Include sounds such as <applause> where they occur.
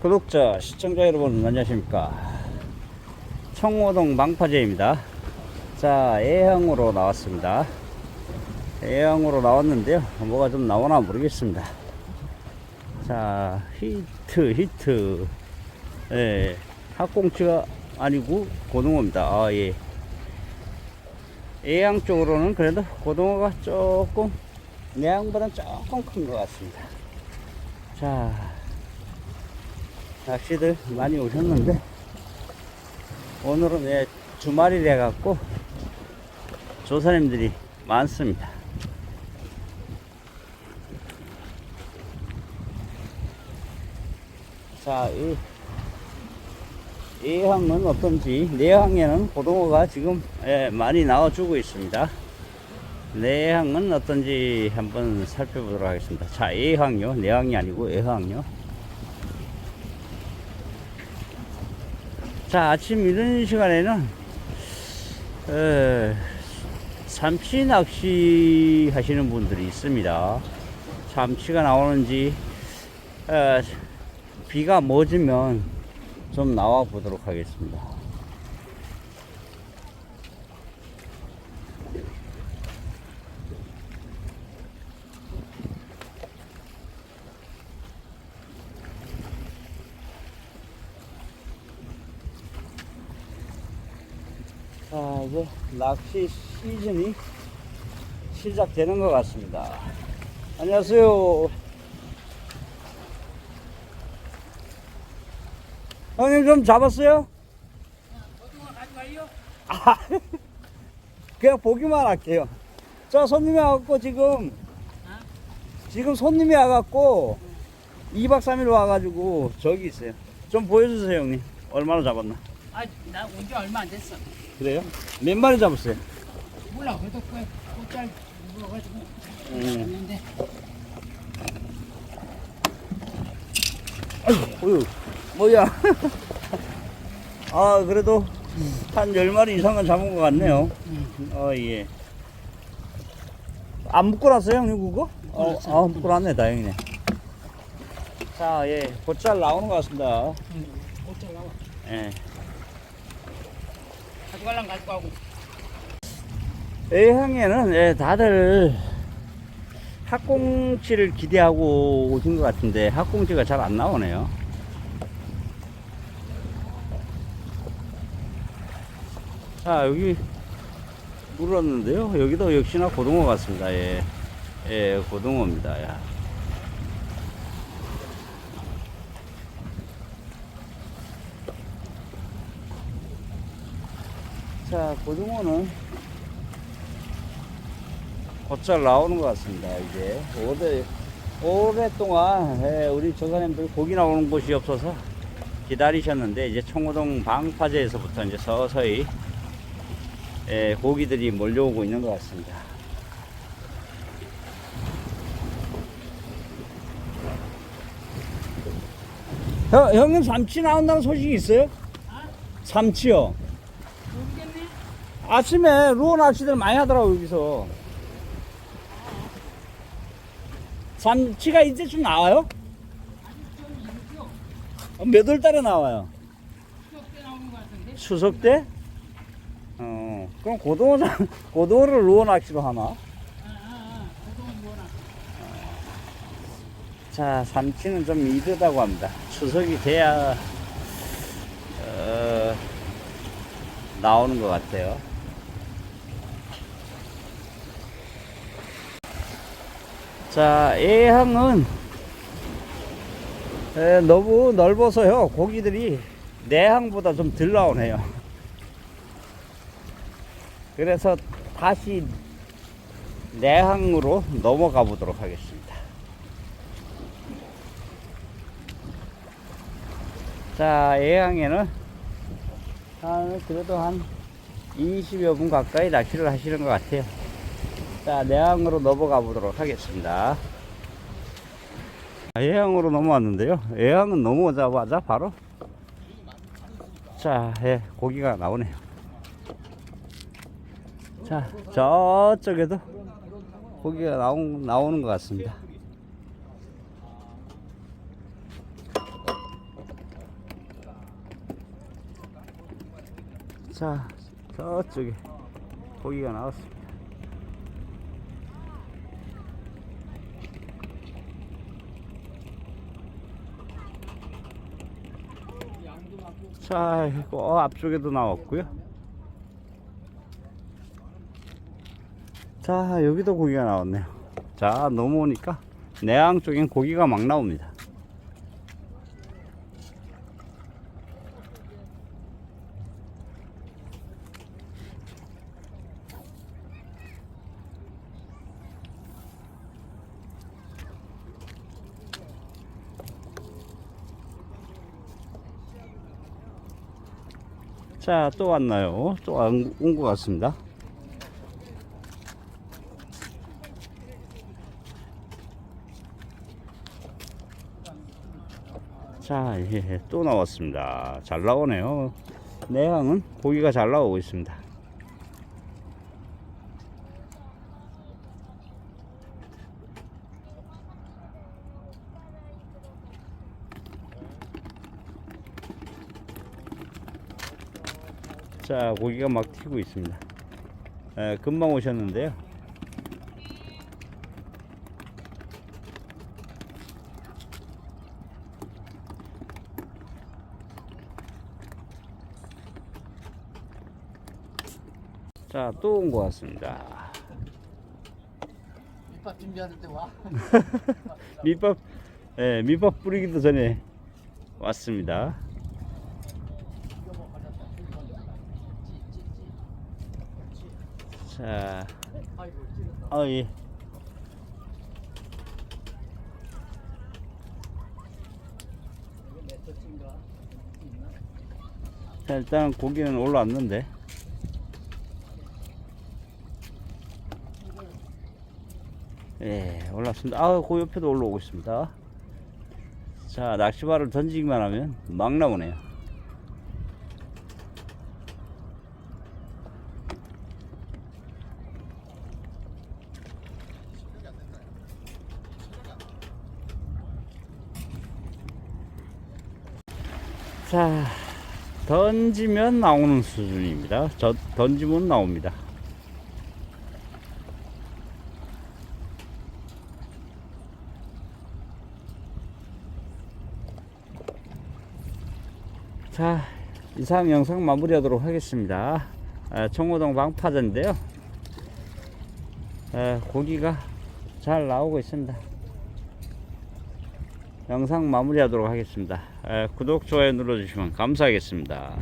구독자, 시청자 여러분 안녕하십니까? 청호동 망파제입니다. 자 A항으로 나왔습니다. A항으로 나왔는데요. 뭐가 좀 나오나 모르겠습니다. 자 히트 히트. 예 학꽁치가 아니고 고등어입니다. 아예. A항 쪽으로는 그래도 고등어가 조금 내항보다 조금 큰 것 같습니다. 자 낚시들 많이 오셨는데 오늘은 예, 주말이라 갖고 조사님들이 많습니다. 자, 이, 이 항은 어떤지, 내 항에는 고등어가 지금 예, 많이 나와주고 있습니다. 내 항은 어떤지 한번 살펴보도록 하겠습니다. 자, 이 항요, 내 항이 아니고 애 항요. 자, 아침 이런 시간에는, 어, 삼치 낚시 하시는 분들이 있습니다. 삼치가 나오는지, 어, 비가 멎으면 좀 나와 보도록 하겠습니다. 자, 이제 낚시 시즌이 시작되는 것 같습니다. 안녕하세요. 형님 좀 잡았어요? 아, <laughs> 그냥 보기만 할게요. 저 손님이 와갖고 지금, 지금 손님이 와갖고 2박 3일 와가지고 저기 있어요. 좀 보여주세요, 형님. 얼마나 잡았나? 아, 나 온 지 얼마 안 됐어. 그래요? 몇 마리 잡았어요? 몰라, 그래도 그 꽃잘 물어가지고 음. 했는데 어휴, 뭐야. <laughs> 아, 그래도 한 10마리 이상은 잡은 것 같네요. 어, 예. 안 묶어놨어요, 형님, 그거? 어, 아, 묶어놨네, 다행이네. 자, 예, 곧잘 나오는 것 같습니다. 꽃잘 나와. 예. 가지고 하고. A항에는 예, 다들 학꽁치를 기대하고 오신 것 같은데 학꽁치가 잘 안 나오네요. 자 여기 물었는데요. 여기도 역시나 고등어 같습니다. 예, 예 고등어입니다. 야. 자 고등어는 곧잘 나오는 것 같습니다. 이제 오래 오랫동안 예, 우리 조사님들 고기 나오는 곳이 없어서 기다리셨는데 이제 청호동 방파제에서부터 이제 서서히 예, 고기들이 몰려오고 있는 것 같습니다. 형, 형님 삼치 나온다는 소식이 있어요? 삼치요. 아침에 루어 낚시들 많이 하더라고 여기서 삼치가 이제 좀 나와요? 어, 몇월 달에 나와요? 추석 때? 어 그럼 고등어 <laughs> 고등어를 루어 낚시로 하나? 자 삼치는 좀 이르다고 합니다 추석이 돼야 어, 나오는 것 같아요 자 A항은 에, 너무 넓어서요. 고기들이 내항보다 좀 덜 나오네요. 그래서 다시 내항으로 넘어가 보도록 하겠습니다. 자 A항에는 한 그래도 한 20여 분 가까이 낚시를 하시는 것 같아요 자, 내항으로 넘어가 보도록 하겠습니다. 아, 해양으로 넘어왔는데요. 해양은 넘어오자마자 바로 자, 예, 고기가 나오네요. 자, 저쪽에도 고기가 나온, 나오는 것 같습니다. 자, 저쪽에 고기가 나왔습니다. 자, 이거 앞쪽에도 나왔고요. 자, 여기도 고기가 나왔네요. 자, 넘어오니까 내항 쪽엔 고기가 막 나옵니다. 자, 또 왔나요? 또 온 것 같습니다. 자, 예, 또 나왔습니다. 잘 나오네요. 내항은 고기가 잘 나오고 있습니다. 자, 고기가 막 튀고 있습니다. 에, 금방 오셨는데요. 자, 또 온 것 같습니다. 밑밥 준비하는 때 와. <laughs> 밑밥, 예, 밑밥 뿌리기도 전에 왔습니다. 자, 찌른다. 아, 예. 자, 일단 고기는 올라왔는데. 예, 올랐습니다. 아, 그 옆에도 올라오고 있습니다. 자, 낚시발을 던지기만 하면 막 나오네요. 자, 던지면 나오는 수준입니다. 저, 던지면 나옵니다. 자, 이상 영상 마무리하도록 하겠습니다. 아, 청호동 방파제인데요. 아, 고기가 잘 나오고 있습니다. 영상 마무리하도록 하겠습니다. 아, 구독, 좋아요 눌러주시면 감사하겠습니다.